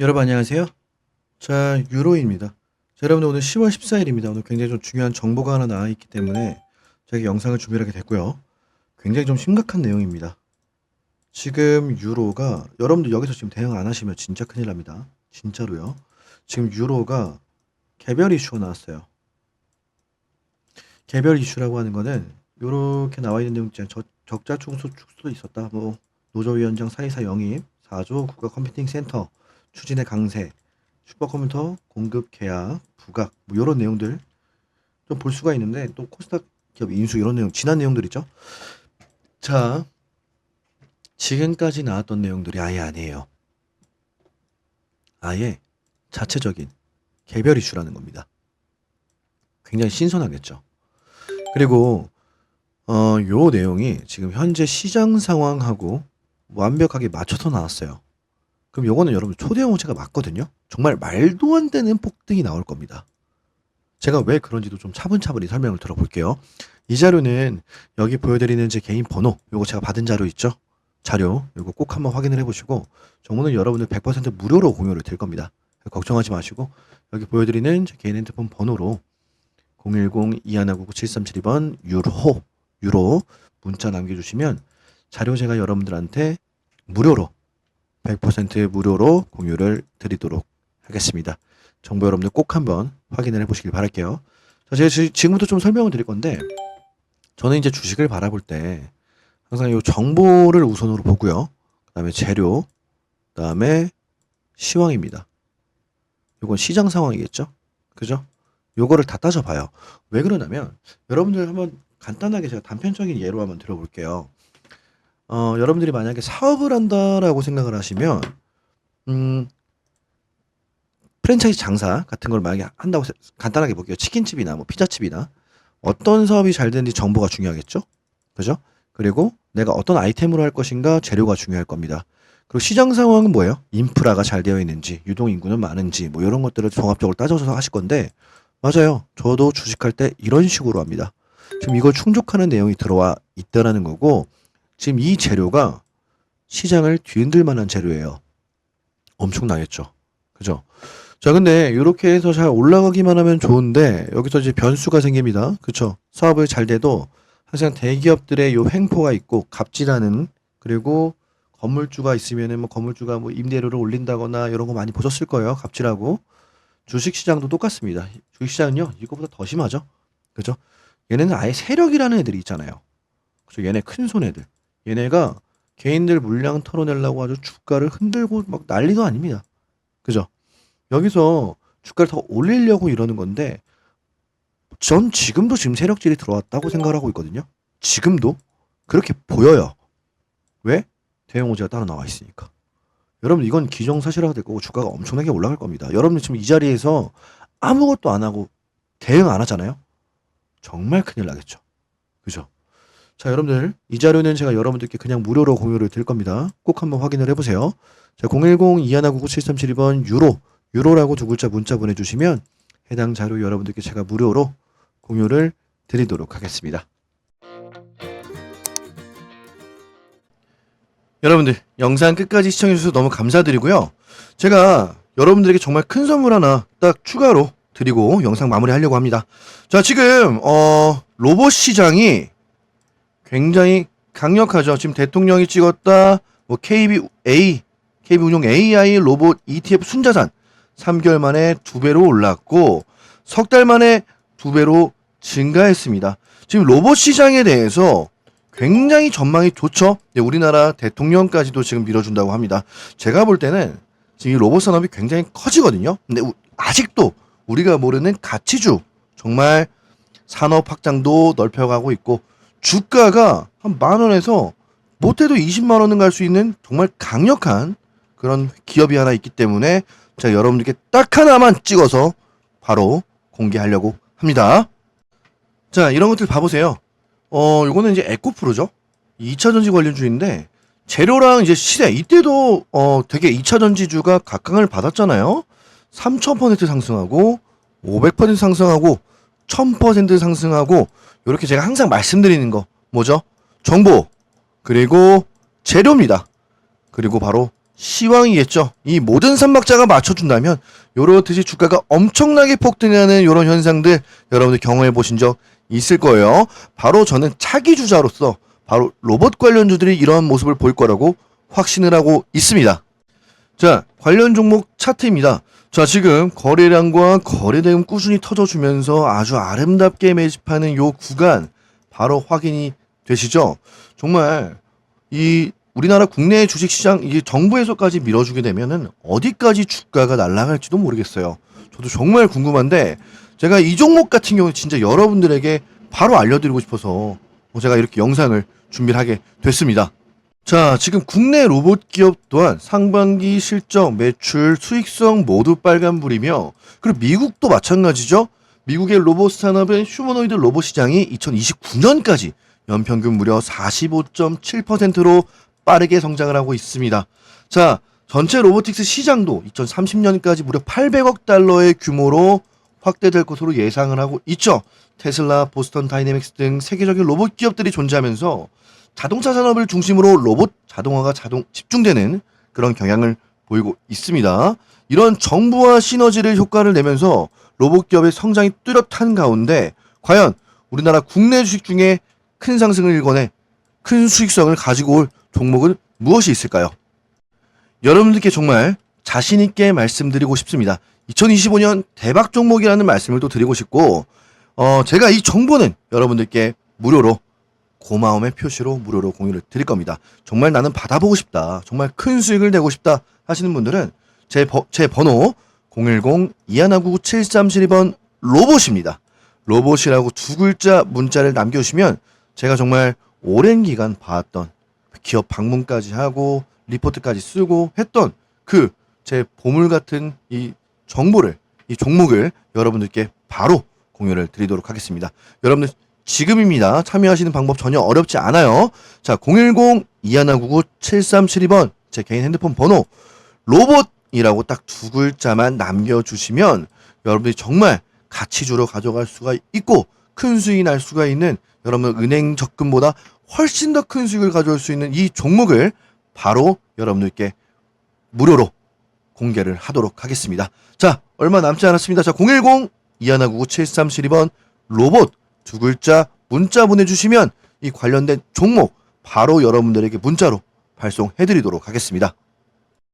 여러분 안녕하세요. 자, 유로입니다. 자, 여러분 오늘 10월 14일입니다. 오늘 굉장히 좀 중요한 정보가 하나 나와 있기 때문에 저희 영상을 준비하게 됐고요. 굉장히 좀 심각한 내용입니다. 지금 유로가 여러분들 여기서 지금 대응 안 하시면 진짜 큰일 납니다. 진짜로요. 지금 유로가 개별 이슈가 나왔어요. 개별 이슈라고 하는 거는 요렇게 나와 있는 내용. 저- 적자 축소 축소도 있었다. 뭐 노조위원장 사이사 영입, 4조 국가 컴퓨팅 센터 추진의 강세, 슈퍼컴퓨터 공급 계약, 부각 뭐 이런 내용들 좀 볼 수가 있는데 또 코스닥 기업 인수 이런 내용 지난 내용들 있죠. 자 지금까지 나왔던 내용들이 아예 아니에요. 아예 자체적인 개별 이슈라는 겁니다. 굉장히 신선하겠죠. 그리고 어, 요 내용이 지금 현재 시장 상황하고 완벽하게 맞춰서 나왔어요. 그럼 요거는 여러분 초대형 호재가 맞거든요. 정말 말도 안 되는 폭등이 나올 겁니다. 제가 왜 그런지도 좀 차분차분히 설명을 들어볼게요. 이 자료는 여기 보여드리는 제 개인 번호, 요거 제가 받은 자료 있죠? 자료, 요거 꼭 한번 확인을 해보시고, 정보는 여러분들 100% 무료로 공유를 드릴 겁니다. 걱정하지 마시고, 여기 보여드리는 제 개인 핸드폰 번호로 010-2199-7372번 유로, 유로 문자 남겨주시면 자료 제가 여러분들한테 무료로 100% 무료로 공유를 드리도록 하겠습니다. 정보 여러분들 꼭 한번 확인을 해보시길 바랄게요. 자, 제가 지- 지금부터 좀 설명을 드릴 건데, 저는 이제 주식을 바라볼 때 항상 이 정보를 우선으로 보고요. 그 다음에 재료, 그 다음에 시황입니다. 이건 시장 상황이겠죠? 그죠? 요거를 다 따져봐요. 왜 그러냐면, 여러분들 한번 간단하게 제가 단편적인 예로 한번 들어볼게요. 어, 여러분들이 만약에 사업을 한다라고 생각을 하시면, 음, 프랜차이즈 장사 같은 걸 만약에 한다고 세- 간단하게 볼게요. 치킨집이나 뭐 피자집이나 어떤 사업이 잘 되는지 정보가 중요하겠죠? 그죠? 그리고 내가 어떤 아이템으로 할 것인가 재료가 중요할 겁니다. 그리고 시장 상황은 뭐예요? 인프라가 잘 되어 있는지, 유동 인구는 많은지, 뭐 이런 것들을 종합적으로 따져서 하실 건데, 맞아요. 저도 주식할 때 이런 식으로 합니다. 지금 이걸 충족하는 내용이 들어와 있다라는 거고, 지금 이 재료가 시장을 뒤흔들 만한 재료예요. 엄청나겠죠. 그죠? 자, 근데 이렇게 해서 잘 올라가기만 하면 좋은데 여기서 이제 변수가 생깁니다. 그쵸? 사업을 잘 돼도 항상 대기업들의 요 횡포가 있고 갑질하는 그리고 건물주가 있으면은 뭐 건물주가 뭐 임대료를 올린다거나 이런 거 많이 보셨을 거예요. 갑질하고 주식 시장도 똑같습니다. 주식 시장은요 이거보다 더 심하죠. 그죠? 얘네는 아예 세력이라는 애들이 있잖아요. 그죠? 얘네 큰 손해들. 얘네가 개인들 물량 털어내려고 아주 주가를 흔들고 막 난리도 아닙니다. 그죠? 여기서 주가를 더 올리려고 이러는 건데 전 지금도 지금 세력질이 들어왔다고 생각을 하고 있거든요. 지금도 그렇게 보여요. 왜? 대형 호재가 따로 나와 있으니까. 여러분 이건 기정사실화가 될 거고 주가가 엄청나게 올라갈 겁니다. 여러분 지금 이 자리에서 아무것도 안 하고 대응 안 하잖아요. 정말 큰일 나겠죠. 그죠? 자, 여러분들 이 자료는 제가 여러분들께 그냥 무료로 공유를 드릴 겁니다. 꼭 한번 확인을 해보세요. 자, 010-2199-7372번 유로 유로라고 두 글자 문자 보내주시면 해당 자료 여러분들께 제가 무료로 공유를 드리도록 하겠습니다. 여러분들 영상 끝까지 시청해주셔서 너무 감사드리고요. 제가 여러분들에게 정말 큰 선물 하나 딱 추가로 드리고 영상 마무리하려고 합니다. 자 지금 어 로봇 시장이 굉장히 강력하죠. 지금 대통령이 찍었다 뭐 KBA KB 운용 AI 로봇 ETF 순자산 3개월 만에 두 배로 올랐고 석 달 만에 두 배로 증가했습니다. 지금 로봇 시장에 대해서 굉장히 전망이 좋죠. 네, 우리나라 대통령까지도 지금 밀어준다고 합니다. 제가 볼 때는 지금 이 로봇 산업이 굉장히 커지거든요. 근데 우- 아직도 우리가 모르는 가치주 정말 산업 확장도 넓혀가고 있고 주가가 한 만 원에서 못해도 20만 원은 갈 수 있는 정말 강력한 그런 기업이 하나 있기 때문에 제가 여러분들께 딱 하나만 찍어서 바로 공개하려고 합니다. 자, 이런 것들 봐보세요. 어, 요거는 이제 에코프로죠. 2차 전지 관련주인데 재료랑 이제 시세 이때도 어 되게 2차 전지주가 각광을 받았잖아요. 3,000% 상승하고 500% 상승하고 1000% 상승하고 이렇게 제가 항상 말씀드리는 거 뭐죠? 정보 그리고 재료입니다. 그리고 바로 시황이겠죠. 이 모든 삼박자가 맞춰준다면 요렇듯이 주가가 엄청나게 폭등하는 요런 현상들 여러분들 경험해 보신 적 있을 거예요. 바로 저는 차기 주자로서 바로 로봇 관련주들이 이러한 모습을 보일 거라고 확신을 하고 있습니다. 자, 관련 종목 차트입니다. 자, 지금 거래량과 거래대금 꾸준히 터져주면서 아주 아름답게 매집하는 요 구간 바로 확인이 되시죠? 정말 이 우리나라 국내 주식시장 이게 정부에서까지 밀어주게 되면은 어디까지 주가가 날아갈지도 모르겠어요. 저도 정말 궁금한데 제가 이 종목 같은 경우 진짜 여러분들에게 바로 알려드리고 싶어서 뭐 제가 이렇게 영상을 준비를 하게 됐습니다. 자, 지금 국내 로봇 기업 또한 상반기 실적, 매출, 수익성 모두 빨간불이며 그리고 미국도 마찬가지죠. 미국의 로봇 산업은 휴머노이드 로봇 시장이 2029년까지 연평균 무려 45.7%로 빠르게 성장을 하고 있습니다. 자, 전체 로보틱스 시장도 2030년까지 무려 800억 달러의 규모로 확대될 것으로 예상을 하고 있죠. 테슬라, 보스턴 다이내믹스 등 세계적인 로봇 기업들이 존재하면서 자동차 산업을 중심으로 로봇 자동화가 자동 집중되는 그런 경향을 보이고 있습니다. 이런 정부와 시너지를 효과를 내면서 로봇 기업의 성장이 뚜렷한 가운데 과연 우리나라 국내 주식 중에 큰 상승을 일궈내 큰 수익성을 가지고 올 종목은 무엇이 있을까요? 여러분들께 정말 자신 있게 말씀드리고 싶습니다. 2025년 대박 종목이라는 말씀을 또 드리고 싶고 어 제가 이 정보는 여러분들께 무료로 고마움의 표시로 무료로 공유를 드릴 겁니다. 정말 나는 받아보고 싶다. 정말 큰 수익을 내고 싶다 하시는 분들은 제, 버, 제 번호 010-2159-7372번 로봇입니다. 로봇이라고 두 글자 문자를 남겨주시면 제가 정말 오랜 기간 봐왔던 기업 방문까지 하고 리포트까지 쓰고 했던 그 제 보물 같은 이 정보를 이 종목을 여러분들께 바로 공유를 드리도록 하겠습니다. 여러분들 지금입니다. 참여하시는 방법 전혀 어렵지 않아요. 자, 010-2199-7372번 제 개인 핸드폰 번호 로봇이라고 딱 두 글자만 남겨주시면 여러분들이 정말 가치주로 가져갈 수가 있고 큰 수익이 날 수가 있는 여러분 은행 적금보다 훨씬 더 큰 수익을 가져올 수 있는 이 종목을 바로 여러분들께 무료로 공개를 하도록 하겠습니다. 자, 얼마 남지 않았습니다. 자, 010-2199-7372번 로봇 두 글자 문자 보내주시면 이 관련된 종목 바로 여러분들에게 문자로 발송해드리도록 하겠습니다.